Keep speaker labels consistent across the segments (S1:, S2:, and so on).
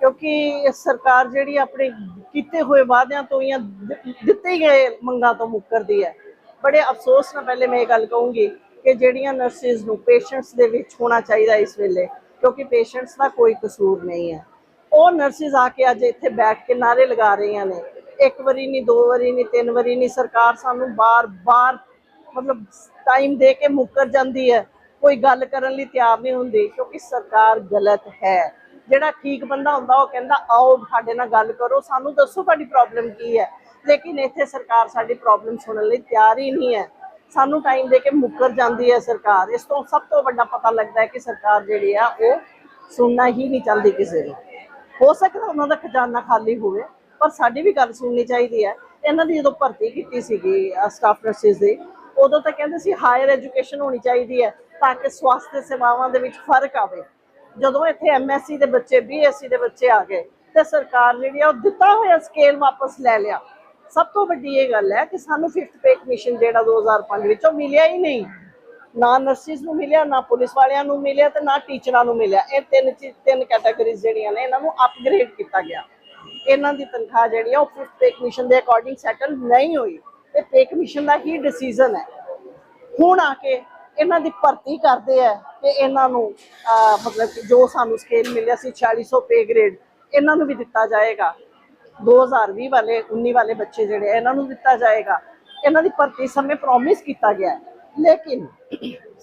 S1: ਕਿਉਂਕਿ ਸਰਕਾਰ ਜਿਹੜੀ ਆਪਣੇ ਕੀਤੇ ਹੋਏ ਵਾਅਦਿਆਂ ਤੋਂ ਜਾਂ ਦਿੱਤੇ ਗਏ ਮੰਗਾਂ ਤੋਂ ਮੁੱਕਰਦੀ ਹੈ। ਬੜੇ ਅਫਸੋਸ ਨਾਲ ਪਹਿਲੇ ਮੈਂ ਇਹ ਗੱਲ ਕਹੂੰਗੀ ਕਿ ਜਿਹੜੀਆਂ ਨਰਸਿਸ ਨੂੰ ਪੇਸ਼ੈਂਟਸ ਦੇ ਵਿੱਚ ਹੋਣਾ ਚਾਹੀਦਾ ਇਸ ਵੇਲੇ, ਕਿਉਂਕਿ ਪੇਸ਼ੈਂਟਸ ਦਾ ਕੋਈ ਕਸੂਰ ਨਹੀਂ ਹੈ। ਉਹ ਨਰਸਿਸ ਆ ਕੇ ਅੱਜ ਇੱਥੇ ਬੈਠ ਕੇ ਨਾਰੇ ਲਗਾ ਰਹੀਆਂ ਨੇ। ਇੱਕ ਵਾਰੀ ਨਹੀਂ, ਦੋ ਵਾਰੀ ਨਹੀਂ, ਤਿੰਨ ਵਾਰੀ ਨਹੀਂ, ਸਰਕਾਰ ਸਾਨੂੰ ਬਾਰ-ਬਾਰ ਮਤਲਬ ਟਾਈਮ ਦੇ ਕੇ ਮੁੱਕਰ ਜਾਂਦੀ ਹੈ। ਕੋਈ ਗੱਲ ਕਰਨ ਲਈ ਤਿਆਰ ਨਹੀਂ ਹੁੰਦੀ, ਕਿਉਂਕਿ ਸਰਕਾਰ ਗਲਤ ਹੈ। ਜਿਹੜਾ ਠੀਕ ਬੰਦਾ ਹੁੰਦਾ, ਉਹ ਕਹਿੰਦਾ, ਆਓ, ਸਾਡੇ ਨਾਲ ਗੱਲ ਕਰੋ, ਸਾਨੂੰ ਦੱਸੋ ਤੁਹਾਡੀ ਪ੍ਰੋਬਲਮ ਕੀ ਹੈ? ਲੇਕਿਨ ਇੱਥੇ ਸਰਕਾਰ ਸਾਡੀ ਪ੍ਰੋਬਲਮ ਸੁਣਨ ਲਈ ਤਿਆਰ ਹੀ ਨਹੀਂ ਹੈ। ਸਾਨੂੰ ਟਾਈਮ ਦੇ ਕੇ ਮੁੱਕਰ ਜਾਂਦੀ ਹੈ ਸਰਕਾਰ। ਇਸ ਤੋਂ ਸਭ ਤੋਂ ਵੱਡਾ ਪਤਾ ਲੱਗਦਾ ਹੈ ਕਿ ਸਰਕਾਰ ਜਿਹੜੀ ਆ, ਉਹ ਸੁਣਨਾ ਹੀ ਨਹੀਂ ਚਾਹੁੰਦੀ ਕਿਸੇ ਨੂੰ। ਹੋ ਸਕਦਾ ਉਹਨਾਂ ਦਾ ਖਜ਼ਾਨਾ ਖਾਲੀ ਹੋਵੇ, ਪਰ ਸਾਡੀ ਵੀ ਗੱਲ ਸੁਣਨੀ ਚਾਹੀਦੀ ਹੈ। ਇਹਨਾਂ ਦੀ ਜਦੋਂ ਭਰਤੀ ਕੀਤੀ ਸੀਗੀ ਸਟਾਫ ਨਰਸਿਸ ਦੀ, ਉਦੋਂ ਤਾਂ ਕਹਿੰਦੇ ਸੀ ਹਾਇਰ ਐਜੂਕੇਸ਼ਨ ਹੋਣੀ ਚਾਹੀਦੀ ਹੈ, ਤਾਂ ਕਿ ਸਵਾਸਥ ਸੇਵਾਵਾਂ ਦੇ ਵਿੱਚ ਫ਼ਰਕ ਆਵੇ। ਜਦੋਂ ਇੱਥੇ ਐਮਐਸਸੀ ਦੇ ਬੱਚੇ ਬੀਐਸਸੀ ਦੇ ਬੱਚੇ ਆ ਗਏ ਤੇ ਸਰਕਾਰ ਜਿਹੜੀ ਆ ਉਹ ਦਿੱਤਾ ਹੋਇਆ ਸਕੇਲ ਵਾਪਸ ਲੈ ਲਿਆ। ਸਭ ਤੋਂ ਵੱਡੀ ਇਹ ਗੱਲ ਹੈ ਕਿ ਸਾਨੂੰ 5th ਪੇ ਕਮਿਸ਼ਨ ਜਿਹੜਾ 2005 ਵਿੱਚੋਂ ਮਿਲਿਆ ਹੀ ਨਹੀਂ। ਨਾ ਨਰਸਿਸ ਨੂੰ ਮਿਲਿਆ, ਨਾ ਪੁਲਿਸ ਵਾਲਿਆਂ ਨੂੰ ਮਿਲਿਆ ਤੇ ਨਾ ਟੀਚਰਾਂ ਨੂੰ ਮਿਲਿਆ। ਇਹ ਤਿੰਨ ਤਿੰਨ ਕੈਟਾਗਰੀਜ਼ ਜਿਹੜੀਆਂ ਨੇ, ਇਹਨਾਂ ਨੂੰ ਅਪਗ੍ਰੇਡ ਕੀਤਾ ਗਿਆ। ਇਹਨਾਂ ਦੀ ਤਨਖਾਹ ਜਿਹੜੀ ਆ ਉਹ 5th ਪੇ ਕਮਿਸ਼ਨ ਦੇ ਅਕੋਰਡਿੰਗ ਸੈਟਲ ਨਹੀਂ ਹੋਈ ਤੇ ਪੇ ਕਮਿਸ਼ਨ ਦਾ ਹੀ ਡਿਸੀਜਨ ਹੈ। ਹੁਣ ਆ ਕੇ ਇਹਨਾਂ ਦੀ ਭਰਤੀ ਕਰਦੇ ਆ ਕਿ ਇਹਨਾਂ ਨੂੰ ਮਤਲਬ ਕਿ ਜੋ ਸਾਨੂੰ ਸਕੇਲ ਮਿਲਿਆ ਸੀ 4600 ਪੇ ਗ੍ਰੇਡ ਇਹਨਾਂ ਨੂੰ ਵੀ ਦਿੱਤਾ ਜਾਏਗਾ। 2020 ਵਾਲੇ 19 ਵਾਲੇ ਬੱਚੇ ਜਿਹੜੇ ਇਹਨਾਂ ਨੂੰ ਦਿੱਤਾ ਜਾਏਗਾ। ਇਹਨਾਂ ਦੀ ਭਰਤੀ ਸਮੇਂ ਪ੍ਰੋਮਿਸ ਕੀਤਾ ਗਿਆ। ਲੇਕਿਨ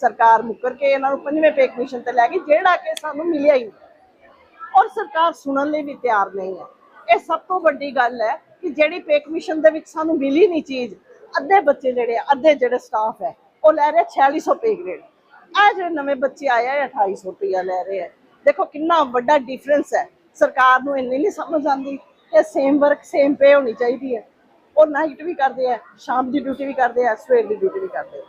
S1: ਸਰਕਾਰ ਮੁੱਕਰ ਕੇ ਇਹਨਾਂ ਨੂੰ ਪੰਜਵੇਂ ਪੇ ਕਮਿਸ਼ਨ ਤੇ ਲੈ ਗਈ, ਜਿਹੜਾ ਕਿ ਸਾਨੂੰ ਮਿਲਿਆ ਹੀ ਔਰ ਸਰਕਾਰ ਸੁਣਨ ਲਈ ਵੀ ਤਿਆਰ ਨਹੀਂ ਹੈ। ਇਹ ਸਭ ਤੋਂ ਵੱਡੀ ਗੱਲ ਹੈ ਕਿ ਜਿਹੜੀ ਪੇ ਕਮਿਸ਼ਨ ਦੇ ਵਿੱਚ ਸਾਨੂੰ ਮਿਲੀ ਨਹੀਂ ਚੀਜ਼, ਅੱਧੇ ਬੱਚੇ ਜਿਹੜੇ ਅੱਧੇ ਜਿਹੜੇ ਸਟਾਫ ਹੈ ਉਹ ਲੈ ਰਹੇ 4600 ਪੇ ਗ੍ਰੇਡ ਆ ਜਿਹੜੇ ਨਵੇਂ ਬੱਚੇ ਆਏ ਆ 2800 ਰੁਪਇਆ ਲੈ ਰਹੇ ਆ। ਦੇਖੋ ਕਿੰਨਾ ਵੱਡਾ ਡਿਫਰੈਂਸ ਹੈ। ਸਰਕਾਰ ਨੂੰ ਇੰਨੀ ਨਹੀਂ ਸਮਝ ਆਉਂਦੀ। ਕਿ ਸੇਮ ਵਰਕ ਸੇਮ ਪੇ ਹੋਣੀ ਚਾਹੀਦੀ ਹੈ। ਉਹ ਨਾਈਟ ਵੀ ਕਰਦੇ ਆ, ਸ਼ਾਮ ਦੀ ਡਿਊਟੀ ਵੀ ਕਰਦੇ ਆ, ਸਵੇਰ ਦੀ ਡਿਊਟੀ ਵੀ ਕਰਦੇ ਆ।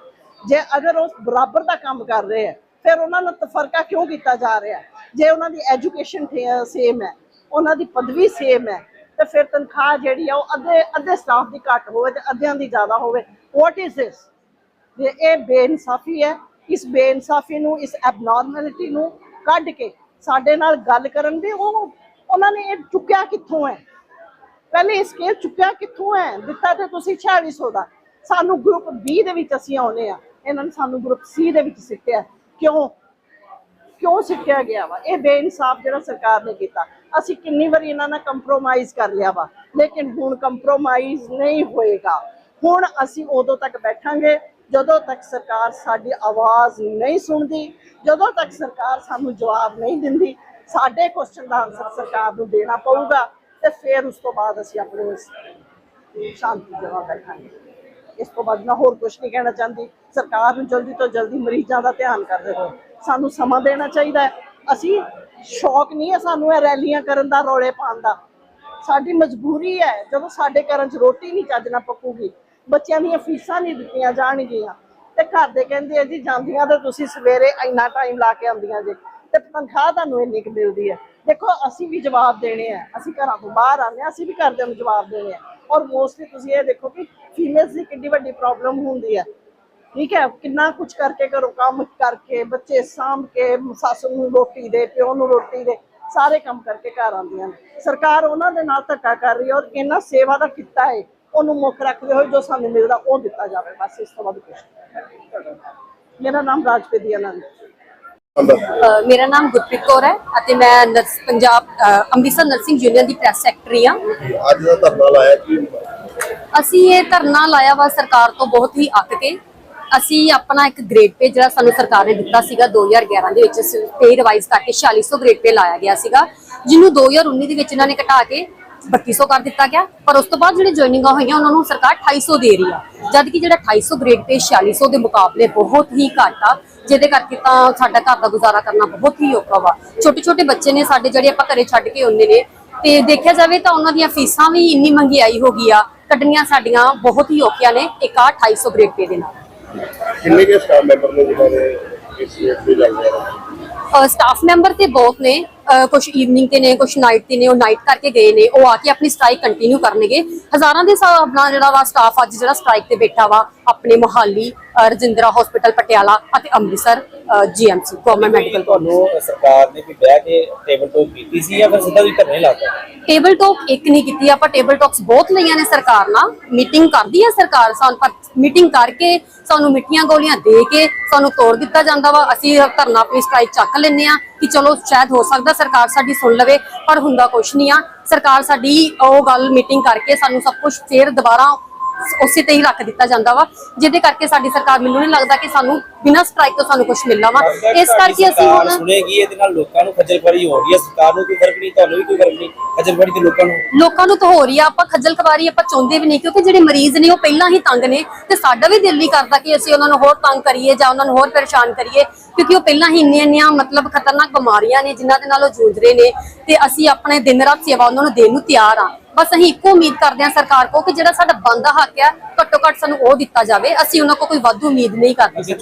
S1: ਜੇ ਅਗਰ ਉਹ ਬਰਾਬਰ ਦਾ ਕੰਮ ਕਰ ਰਹੇ ਆ, ਫਿਰ ਉਹਨਾਂ ਨੂੰ ਤਫਰਕਾ ਕਿਉਂ ਕੀਤਾ ਜਾ ਰਿਹਾ? ਜੇ ਉਹਨਾਂ ਦੀ ਐਜੂਕੇਸ਼ਨ ਸੇਮ ਹੈ, ਉਹਨਾਂ ਦੀ ਪਦਵੀ ਸੇਮ ਹੈ, ਤੇ ਫਿਰ ਤਨਖਾਹ ਜਿਹੜੀ ਆ ਉਹ ਅੱਧੇ ਅੱਧੇ ਸਟਾਫ ਦੀ ਘੱਟ ਹੋਵੇ ਤੇ ਅੱਧਿਆਂ ਦੀ ਜ਼ਿਆਦਾ ਹੋਵੇ। ਵਾਟ ਇਜ਼ ਥਿਸ ਇਹ ਬੇਇਨਸਾਫੀ ਹੈ। ਇਸ ਬੇਇਨਸਾਫੀ ਨੂੰ, ਇਸ ਐਬਨੋਰਮੈਲਿਟੀ ਨੂੰ ਕੱਢ ਕੇ ਸਾਡੇ ਨਾਲ ਗੱਲ ਕਰਨ ਦੇ, ਉਹ ਉਹਨਾਂ ਨੇ ਇਹ ਚੁੱਕਿਆ ਕਿੱਥੋਂ ਹੈ? ਪਹਿਲੇ ਇਹ ਸਕੇਲ ਚੁੱਕਿਆ ਕਿੱਥੋਂ ਹੈ? ਦਿੱਤਾ ਤੇ ਤੁਸੀਂ 4600 ਦਾ। ਸਾਨੂੰ ਗਰੁੱਪ B ਦੇ ਵਿੱਚ ਅਸੀਂ ਆਉਨੇ ਆ ਇਹਨਾਂ ਨੇ ਸਾਨੂੰ ਗਰੁੱਪ C ਦੇ ਵਿੱਚ ਸਿੱਟਿਆ। ਕਿਉਂ? ਕਿਉਂ ਸਿੱਟਿਆ ਗਿਆ ਵਾ? ਇਹ ਬੇਇਨਸਾਫ ਜਿਹੜਾ ਸਰਕਾਰ ਨੇ ਕੀਤਾ। ਅਸੀਂ ਕਿੰਨੀ ਵਾਰੀ ਇਹਨਾਂ ਨਾਲ ਕੰਪਰੋਮਾਈਜ਼ ਕਰ ਲਿਆ ਵਾ। ਲੇਕਿਨ ਹੁਣ ਕੰਪਰੋਮਾਈਜ਼ ਨਹੀਂ ਹੋਏਗਾ। ਹੁਣ ਅਸੀਂ ਉਦੋਂ ਤੱਕ ਬੈਠਾਂਗੇ। ਜਦੋਂ ਤੱਕ ਸਰਕਾਰ ਸਾਡੀ ਆਵਾਜ਼ ਨਹੀਂ ਸੁਣਦੀ, ਜਦੋਂ ਤੱਕ ਸਰਕਾਰ ਸਾਨੂੰ ਜਵਾਬ ਨਹੀਂ ਦਿੰਦੀ, ਸਾਡੇ ਕੁਐਸਚਨ ਦਾ ਆਨਸਰ ਸਰਕਾਰ ਨੂੰ ਦੇਣਾ ਪਊਗਾ ਤੇ ਫਿਰ ਉਸ ਤੋਂ ਬਾਅਦ ਅਸੀਂ ਆਪਣੇ ਸ਼ਾਂਤੀ ਜਗ੍ਹਾ ਬੈਠਾਂਗੇ। ਇਸ ਤੋਂ ਬਾਅਦ ਮੈਂ ਹੋਰ ਕੁਝ ਨਹੀਂ ਕਹਿਣਾ ਚਾਹੁੰਦੀ। ਸਰਕਾਰ ਨੂੰ ਜਲਦੀ ਤੋਂ ਜਲਦੀ ਮਰੀਜ਼ਾਂ ਦਾ ਧਿਆਨ ਕਰਦੇ ਰਹੋ। ਸਾਨੂੰ ਸਮਾਂ ਦੇਣਾ ਚਾਹੀਦਾ ਹੈ। ਅਸੀਂ ਸ਼ੌਕ ਨਹੀਂ ਹੈ ਸਾਨੂੰ ਇਹ ਰੈਲੀਆਂ ਕਰਨ ਦਾ, ਰੌਲੇ ਪਾਉਣ ਦਾ। ਸਾਡੀ ਮਜਬੂਰੀ ਹੈ, ਜਦੋਂ ਸਾਡੇ ਘਰਾਂ 'ਚ ਰੋਟੀ ਨਹੀਂ ਚੱਜ ਨਾਲ ਪੱਕੂਗੀ ਬੱਚਿਆਂ ਦੀਆਂ ਫੀਸਾਂ ਨਹੀਂ ਦਿੱਤੀਆਂ ਜਾਣਗੀਆਂ। ਤੇ ਘਰ ਦੇ ਕਹਿੰਦੇ ਆ ਜੀ, ਜਾਂਦੀਆਂ ਤਾਂ ਤੁਸੀਂ ਸਵੇਰੇ ਇੰਨਾ ਟਾਈਮ ਲਾ ਕੇ ਆਉਂਦੀਆਂ ਜੇ। ਤੇ ਤਨਖਾਹ ਤੁਹਾਨੂੰ ਇੰਨੀ ਕੁ ਮਿਲਦੀ ਹੈ। ਦੇਖੋ, ਅਸੀਂ ਵੀ ਜਵਾਬ ਦੇਣੇ ਆ। ਅਸੀਂ ਘਰਾਂ ਤੋਂ ਬਾਹਰ ਆਉਂਦੇ ਹਾਂ, ਅਸੀਂ ਵੀ ਘਰਦਿਆਂ ਨੂੰ ਜਵਾਬ ਦੇਣੇ ਆ। ਔਰ ਮੋਸਟਲੀ ਤੁਸੀਂ ਇਹ ਦੇਖੋ ਕਿ ਫੀਮੇਲਸ ਦੀ ਕਿੰਨੀ ਵੱਡੀ ਪ੍ਰੋਬਲਮ ਹੁੰਦੀ ਹੈ। ਠੀਕ ਹੈ, ਕਿੰਨਾ ਕੁਝ ਕਰਕੇ ਘਰੋਂ ਕੰਮ ਕਰਕੇ, ਬੱਚੇ ਸਾਂਭ ਕੇ, ਸੱਸ ਨੂੰ ਰੋਟੀ ਦੇ, ਪਿਓ ਨੂੰ ਰੋਟੀ ਦੇ, ਸਾਰੇ ਕੰਮ ਕਰਕੇ ਘਰ ਆਉਂਦੀਆਂ ਨੇ। ਸਰਕਾਰ ਉਹਨਾਂ ਦੇ ਨਾਲ ਧੱਕਾ ਕਰ ਰਹੀ ਹੈ ਔਰ ਇਹਨਾਂ ਸੇਵਾ ਦਾ ਕੀਤਾ ਹੈ। ਉਹਨੂੰ ਮੁੱਖ ਰੱਖਦੇ ਹੋਏ ਜੋ ਸਾਨੂੰ ਮਿਲਦਾ ਉਹ ਦਿੱਤਾ ਜਾਵੇ ਬਸ ਇਸ ਤੋਂ ਵੱਧ ਕੁਝ ਨਹੀਂ। ਮੇਰਾ ਨਾਮ ਰਾਜਪ੍ਰੀਤ ਆਨੰਦ
S2: ਅ, ਮੇਰਾ ਨਾਮ ਗੁਰਪ੍ਰੀਤ ਕੌਰ ਹੈ ਅਤੇ ਮੈਂ ਨਰਸ ਪੰਜਾਬ ਅ, ਅੰਮ੍ਰਿਤਸਰ ਨਰਸਿੰਗ ਯੂਨੀਅਨ ਦੀ ਪ੍ਰੈਸ ਸੈਕਟਰੀ ਹਾਂ।
S3: ਅੱਜ ਦਾ ਧਰਨਾ ਲਾਇਆ ਕੀ?
S2: ਅਸੀਂ ਇਹ ਧਰਨਾ ਲਾਇਆ ਵਾ ਸਰਕਾਰ ਤੋਂ ਬਹੁਤ ਹੀ ਅੱਕ ਕੇ। ਅਸੀਂ ਆਪਣਾ ਇੱਕ ਗ੍ਰੇਡ ਪੇ ਜਿਹੜਾ ਸਾਨੂੰ ਸਰਕਾਰ ਨੇ ਦਿੱਤਾ ਸੀਗਾ 2011 ਦੇ ਵਿੱਚ ਪੇ ਰਿਵਾਈਜ਼ ਕਰਕੇ 4600 ਗ੍ਰੇਡ ਪੇ ਲਾਇਆ ਗਿਆ ਸੀਗਾ ਜਿਹਨੂੰ 2019 ਦੇ ਵਿੱਚ ਇਹਨਾਂ ਨੇ ਘਟਾ ਕੇ 3200 ਕਰ ਦਿੱਤਾ ਗਿਆ ਪਰ ਉਸ ਤੋਂ ਬਾਅਦ ਜਿਹੜੇ ਜੁਆਇਨਿੰਗਾਂ ਹੋਈਆਂ ਉਹਨਾਂ ਨੂੰ ਸਰਕਾਰ 2800 ਦੇ ਰਹੀ ਆ। ਜਦ ਕਿ ਜਿਹੜਾ 2800 ਗ੍ਰੇਡ ਪੇ 4600 ਦੇ ਮੁਕਾਬਲੇ ਬਹੁਤ ਹੀ ਘੱਟ ਆ ਜਿਹਦੇ ਕਰਕੇ ਤਾਂ ਸਾਡਾ ਘਰ ਦਾ ਗੁਜ਼ਾਰਾ ਕਰਨਾ ਬਹੁਤ ਹੀ ਔਖਾ ਵਾ। ਛੋਟੇ ਛੋਟੇ ਬੱਚੇ ਨੇ ਸਾਡੇ ਜਿਹੜੇ ਆਪਾਂ ਘਰੇ ਛੱਡ ਕੇ ਆਉਂਦੇ ਨੇ ਤੇ ਦੇਖਿਆ ਜਾਵੇ ਤਾਂ ਉਹਨਾਂ ਦੀਆਂ ਫੀਸਾਂ ਵੀ ਇੰਨੀ ਮਹਿੰਗਾਈ ਹੋ ਗਈ ਆ ਕੱਢਣੀਆਂ ਸਾਡੀਆਂ ਬਹੁਤ ਹੀ ਔਖੀਆਂ ਨੇ ਇੱਕ ਆ 2800 ਗ੍ਰੇਡ ਪੇ ਦੇ ਨਾਲ।
S3: ਕਿੰਨੇ ਕੇ ਸਟਾਫ ਮੈਂਬਰ ਨੇ ਜਿਨ੍ਹਾਂ ਨੇ ਇਸ ਰੇਟ ਤੇ ਰਿਹਾ
S2: ਸਟਾਫ ਮੈਂਬਰ ਤੇ ਬਹੁਤ ਨੇ ਕੁਝ ਈਵਨਿੰਗ ਤੇ ਨੇ ਕੁਝ ਨਾਈਟ ਤੇ ਨੇ ਉਹ ਨਾਈਟ ਕਰਕੇ ਗਏ ਨੇ ਉਹ ਆ ਕੇ ਆਪਣੀ ਸਟ੍ਰਾਈਕ ਕੰਟੀਨਿਊ ਕਰਨਗੇ। ਹਜ਼ਾਰਾਂ ਦੇ ਹਿਸਾਬ ਨਾਲ ਜਿਹੜਾ ਵਾ ਸਟਾਫ ਅੱਜ ਜਿਹੜਾ ਸਟ੍ਰਾਈਕ ਤੇ ਬੈਠਾ ਵਾ ਆਪਣੇ ਮੁਹਾਲੀ ਰਜਿੰਦਰਾ ਹਸਪੀਟਲ ਪਟਿਆਲਾ ਅਤੇ ਅੰਮ੍ਰਿਤਸਰ ਜੀਐਮਸੀ ਗਵਰਨਮੈਂਟ ਮੈਡੀਕਲ
S4: ਤੁਹਾਨੂੰ ਸਰਕਾਰ ਨੇ ਵੀ ਬਹਿ ਕੇ ਟੇਬਲ ਟਾਕ ਕੀਤੀ ਸੀ ਜਾਂ ਫਿਰ ਸਿੱਧਾ ਵੀ ਧਰਨੇ ਲਾਤਾ
S2: ਟੇਬਲ ਟਾਕ ਇੱਕ ਨਹੀਂ ਕੀਤੀ ਆਪਾਂ ਟੇਬਲ ਟਾਕਸ ਬਹੁਤ ਲਈਆਂ ਨੇ ਸਰਕਾਰ ਨਾਲ। ਮੀਟਿੰਗ ਕਰਦੀ ਹੈ ਸਰਕਾਰ ਸਾਨੂੰ ਪਰ ਮੀਟਿੰਗ ਕਰਕੇ ਸਾਨੂੰ ਮਿੱਠੀਆਂ ਗੋਲੀਆਂ ਦੇ ਕੇ ਸਾਨੂੰ ਤੋੜ ਦਿੱਤਾ ਜਾਂਦਾ ਵਾ। ਅਸੀਂ ਧਰਨਾ ਆਪਣੀ ਸਟ੍ਰਾਈਕ ਚੱਕ ਲੈਂਦੇ ਆ। ਕਿ ਚਲੋ ਸ਼ਾਇਦ ਹੋ ਸਕਦਾ ਸਰਕਾਰ ਸਾਡੀ ਸੁਣ ਲਵੇ, ਪਰ ਹੁੰਦਾ ਕੁਛ ਨਹੀਂ ਆ। ਸਰਕਾਰ ਸਾਡੀ ਉਹ ਗੱਲ ਮੀਟਿੰਗ ਕਰਕੇ ਸਾਨੂੰ ਸਭ ਕੁਝ ਫੇਰ ਦੁਬਾਰਾ ਉਸੇ ਤੇ ਹੀ ਰੱਖ ਦਿੱਤਾ ਜਾਂਦਾ ਵਾ ਜਿਹਦੇ ਕਰਕੇ ਸਾਡੀ ਸਰਕਾਰ ਮੈਨੂੰ ਨਹੀਂ ਲੱਗਦਾ ਕਿ ਸਾਨੂੰ ਬਿਨਾਂ ਸਟ੍ਰਾਈਕ ਤੋਂ ਸਾਨੂੰ ਕੁਝ ਮਿਲਣਾ ਵਾ। ਇਸ ਕਰਕੇ ਅਸੀਂ ਹੁਣ
S4: ਸੁਣੇਗੀ ਇਹਦੇ ਨਾਲ ਲੋਕਾਂ ਨੂੰ ਖੱਜਲ ਹੋ ਰਹੀ ਹੈ। ਸਰਕਾਰ ਨੂੰ ਕੋਈ ਫ਼ਰਕ ਨਹੀਂ ਤੁਹਾਨੂੰ ਵੀ ਕੋਈ ਫ਼ਰਕ ਨਹੀਂ ਖੱਜਲ ਤੇ ਲੋਕਾਂ ਨੂੰ।
S2: ਲੋਕਾਂ ਨੂੰ ਤਾਂ ਹੋ ਰਹੀ ਆ ਆਪਾਂ ਖੱਜਲ ਖਵਾਰੀ ਆਪਾਂ ਚਾਹੁੰਦੇ ਵੀ ਨਹੀਂ ਕਿਉਂਕਿ ਜਿਹੜੇ ਮਰੀਜ਼ ਨੇ ਉਹ ਪਹਿਲਾਂ ਹੀ ਤੰਗ ਨੇ ਤੇ ਸਾਡਾ ਵੀ ਦਿਲ ਨਹੀਂ ਕਰਦਾ ਕਿ ਅਸੀਂ ਉਹਨਾਂ ਨੂੰ ਹੋਰ ਤੰਗ ਕਰੀਏ ਜਾਂ ਉਹਨਾਂ ਨੂੰ ਹੋਰ ਪਰੇਸ਼ਾਨ ਕਰੀਏ ਕਿਉਂਕਿ ਉਹ ਪਹਿਲਾਂ ਹੀ ਇੰਨੀਆਂ ਇੰਨੀਆਂ ਮਤਲਬ ਖਤਰਨਾਕ ਬਿਮਾਰੀਆਂ ਨੇ ਜਿਨ੍ਹਾਂ ਦੇ ਨਾਲ ਉਹ ਜੂਝ ਰਹੇ ਨੇ ਤੇ ਅਸੀਂ ਆਪਣੇ ਦਿਨ ਰਾਤ ਸੇਵਾ ਉਹਨਾਂ ਨੂੰ ਦੇਣ ਨੂੰ ਤਿਆਰ ਆ। ਬਸ ਅਸੀਂ ਇੱਕੋ ਉਮੀਦ ਕਰਦੇ ਹਾਂ ਸਰਕਾਰ ਕੋ ਕਿ ਜਿਹੜਾ ਸਾਡਾ ਬੰਦਾ ਹੱਕ ਆ ਘੱਟੋ ਘੱਟ ਸਾਨੂੰ ਉਹ ਦਿੱਤਾ ਜਾਵੇ ਅਸੀਂ ਉਹਨਾਂ ਕੋਲ ਕੋਈ ਵਾਧੂ ਉਮੀਦ ਨਹੀਂ ਕਰਦੇ
S4: ਕੀ?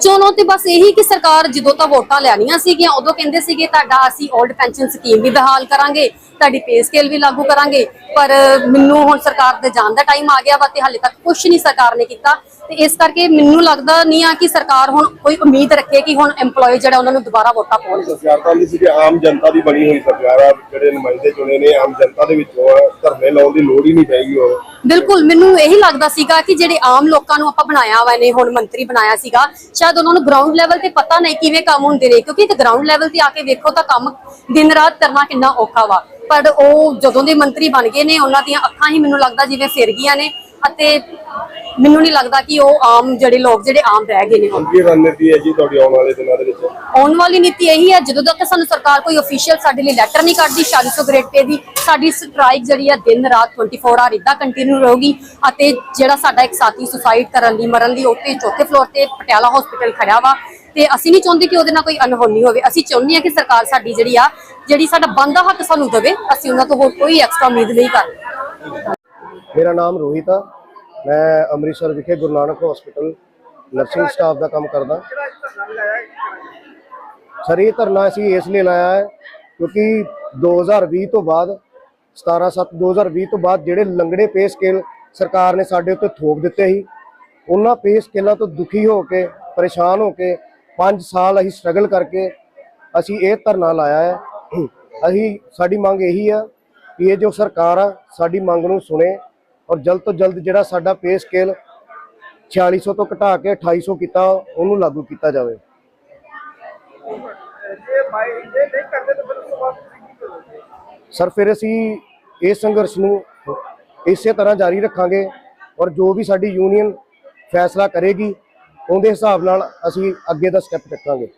S2: ਚੋਣੋਂ ਤੇ ਬਸ ਇਹੀ ਕਿ ਸਰਕਾਰ ਜਦੋਂ ਤਾਂ ਵੋਟਾਂ ਲੈਣੀਆਂ ਸੀਗੀਆਂ ਉਦੋਂ ਕਹਿੰਦੇ ਸੀਗੇ ਤੁਹਾਡਾ ਅਸੀਂ 올ਡ ਪੈਨਸ਼ਨ ਸਕੀਮ ਵੀ ਬਹਾਲ ਕਰਾਂਗੇ ਤੁਹਾਡੀ ਪੇ ਸਕੇਲ ਵੀ ਲਾਗੂ ਕਰਾਂਗੇ ਪਰ ਮੈਨੂੰ ਹੁਣ ਸਰਕਾਰ ਦੇ ਜਾਣ ਦਾ ਟਾਈਮ ਆ ਗਿਆ ਵਾ ਤੇ ਹਾਲੇ ਤੱਕ ਕੁਝ ਨਹੀਂ ਸਰਕਾਰ ਨੇ ਕੀਤਾ। ਤੇ ਇਸ ਕਰਕੇ ਮੈਨੂੰ ਲੱਗਦਾ ਨਹੀਂ ਆ ਕਿ ਸਰਕਾਰ ਹੁਣ ਕੋਈ ਉਮੀਦ ਰੱਖੇ ਕਿ ਹੁਣ EMPLOYE ਜਿਹੜਾ ਉਹਨਾਂ ਨੂੰ ਦੁਬਾਰਾ ਵੋਟਾਂ ਪਾਉਣਗੇ।
S3: ਸਰਕਾਰ ਤਾਂ ਸੀ ਕਿ ਆਮ ਜਨਤਾ ਦੀ ਬਣੀ ਹੋਈ ਸਰਕਾਰ ਆ ਜਿਹੜੇ ਨੁਮਾਇੰਦੇ ਚੁਣੇ ਨੇ ਆਮ ਜਨਤਾ ਦੇ ਵਿੱਚੋਂ ਧਰਨੇ ਲਾਉਣ ਦੀ ਲੋੜ ਹੀ ਨਹੀਂ ਪੈਗੀ ਉਹ।
S2: ਬਿਲਕੁਲ ਮੈਨੂੰ ਇਹੀ ਲੱਗਦਾ ਸੀਗਾ ਕਿ ਜਿਹੜੇ ਆਮ ਲੋਕਾਂ ਨੂੰ ਆਪਾਂ ਬਣਾਇਆ ਵਾ ਨੇ ਹੁਣ ਮੰਤਰੀ ਬਣਾਇਆ ਸੀਗਾ ਸ਼ਾਇਦ ਉਹਨਾਂ ਨੂੰ ਗਰਾਊਂਡ ਲੈਵਲ ਤੇ ਪਤਾ ਨਹੀਂ ਕਿਵੇਂ ਕੰਮ ਹੁੰਦੇ ਨੇ ਕਿਉਂਕਿ ਤੇ ਗਰਾਊਂਡ ਲੈਵਲ ਤੇ ਆ ਕੇ ਵੇਖੋ ਤਾਂ ਕੰਮ ਦਿਨ ਰਾਤ ਕਰਨਾ ਕਿੰਨਾ ਔਖਾ ਵਾ। ਪਰ ਉਹ ਜਦੋਂ ਦੇ ਮੰਤਰੀ ਬਣ ਗਏ ਨੇ ਉਹਨਾਂ ਦੀਆਂ ਅੱਖਾਂ ਹੀ ਮੈਨੂੰ ਲੱਗਦਾ ਜਿਵੇਂ ਫਿਰ ਗਈਆਂ ਨੇ ਅਤੇ ਮੈਨੂੰ ਨਹੀਂ ਲੱਗਦਾ ਕਿ ਉਹ ਆਮ ਜਿਹੜੇ ਲੋਕ ਜਿਹੜੇ ਆਮ ਰਹਿ ਗਏ ਨੇ। ਹੁਣ
S3: ਕੀ ਰਣਨੀਤੀ ਹੈ ਜੀ ਤੁਹਾਡੀ ਆਉਣ ਵਾਲੇ ਦਿਨਾਂ ਦੇ ਵਿੱਚ।
S2: ਆਉਣ ਵਾਲੀ ਨੀਤੀ ਇਹੀ ਹੈ ਜਦੋਂ ਤੱਕ ਸਾਨੂੰ ਸਰਕਾਰ ਕੋਈ ਅਫੀਸ਼ੀਅਲ ਸਾਡੇ ਲਈ ਲੈਟਰ ਨਹੀਂ ਕੱਢਦੀ 4600 ਗ੍ਰੇਡ ਪੇ ਦੀ ਸਾਡੀ ਸਟ੍ਰਾਈਕ ਜਿਹੜੀ ਆ ਦਿਨ ਰਾਤ 24 ਆਵਰ ਇਦਾਂ ਕੰਟੀਨਿਊ ਰਹੂਗੀ ਅਤੇ ਜਿਹੜਾ ਸਾਡਾ ਇੱਕ ਸਾਥੀ ਸੁਸਾਈਡ ਕਰਨ ਲਈ ਮਰਨ ਲਈ ਉੱਤੇ ਚੌਥੇ ਫਲੋਰ ਤੇ ਪਟਿਆਲਾ ਹਸਪੀਟਲ ਖੜਿਆ ਵਾ ਤੇ ਅਸੀਂ ਨਹੀਂ ਚਾਹੁੰਦੇ ਕਿ ਉਹਦੇ ਨਾਲ ਕੋਈ ਅਨਹੋਨੀ ਹੋਵੇ। ਅਸੀਂ ਚਾਹੁੰਦੇ ਹਾਂ ਕਿ ਸਰਕਾਰ ਸਾਡੀ ਜਿਹੜੀ ਆ, ਜਿਹੜੀ ਸਾਡਾ ਬੰਦਾ ਹੱਕ ਸਾਨੂੰ ਦੇਵੇ, ਅਸੀਂ ਉਹਨਾਂ ਤੋਂ ਹੋਰ ਕੋਈ ਐਕਸਟਰਾ ਉਮੀਦ ਨਹੀਂ ਕਰਦੇ
S5: ਮੇਰਾ ਨਾਮ ਰੋਹਿਤ ਆ। ਮੈਂ ਅੰਮ੍ਰਿਤਸਰ ਵਿਖੇ Guru Nanak hospital nursing staff ਦਾ ਕੰਮ ਕਰਦਾ। ਸਰ ਇਹ ਧਰਨਾ ਅਸੀਂ ਇਸ ਲਈ ਲਾਇਆ ਹੈ ਕਿਉਂਕਿ 2020 ਤੋਂ ਬਾਅਦ 17 7 2020 ਤੋਂ ਬਾਅਦ ਜਿਹੜੇ ਲੰਗੜੇ ਪੇ ਸਕੇਲ ਸਰਕਾਰ ਨੇ ਸਾਡੇ ਉੱਤੇ ਥੋਪ ਦਿੱਤੇ ਸੀ, ਉਹਨਾਂ ਪੇ ਸਕੇਲਾਂ ਤੋਂ ਦੁਖੀ ਹੋ ਕੇ, ਪਰੇਸ਼ਾਨ ਹੋ ਕੇ 5 ਸਾਲ ਅਸੀਂ ਸਟਰਗਲ ਕਰਕੇ ਅਸੀਂ ਇਹ ਧਰਨਾ ਲਾਇਆ ਹੈ। ਅਸੀਂ, ਸਾਡੀ ਮੰਗ ਇਹੀ ਆ ਕਿ ਇਹ ਜੋ ਸਰਕਾਰ ਆ, ਸਾਡੀ ਮੰਗ ਨੂੰ ਸੁਣੇ ਔਰ ਜਲਦ ਤੋਂ ਜਲਦ ਜਿਹੜਾ ਸਾਡਾ ਪੇ ਸਕੇਲ 4600 ਤੋਂ ਘਟਾ ਕੇ 2800 ਕੀਤਾ, ਉਹਨੂੰ ਲਾਗੂ ਕੀਤਾ ਜਾਵੇ। ਸਰ, ਫਿਰ ਅਸੀਂ ਇਸ ਸੰਘਰਸ਼ ਨੂੰ ਇਸੇ ਤਰ੍ਹਾਂ ਜਾਰੀ ਰੱਖਾਂਗੇ ਔਰ ਜੋ ਵੀ ਸਾਡੀ ਯੂਨੀਅਨ ਫੈਸਲਾ ਕਰੇਗੀ ਉਹਦੇ ਹਿਸਾਬ ਨਾਲ ਅਸੀਂ ਅੱਗੇ ਦਾ ਸਟੈਪ ਚੱਕਾਂਗੇ।